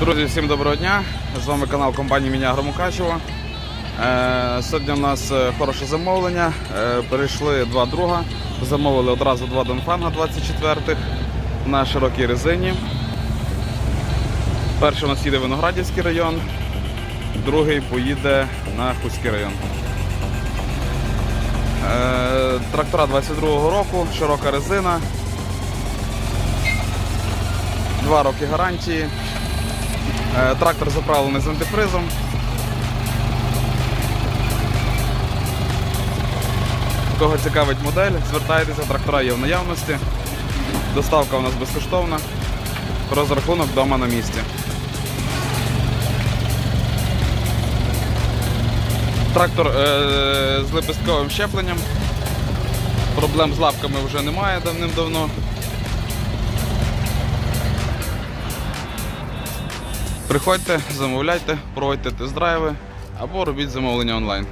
Друзі, всім доброго дня! З вами канал компанії Міня Громукачево. Е, сьогодні у нас е, хороше замовлення. Е, перейшли два друга. Замовили одразу два Донфанга 24-х на широкій резині. Перший у нас їде Виноградівський район, другий поїде на Хуський район. Трактора 22-го року, широка резина. Два роки гарантії. Е, Трактор заправлений з антифризом. Кого цікавить модель, звертайтеся, трактора є в наявності. Доставка у нас безкоштовна. Розрахунок вдома на місці. Трактор е, з лепестковим щепленням. Проблем з лапками вже немає давним-давно. Приходьте, замовляйте, проводьте тест-драйви або робіть замовлення онлайн.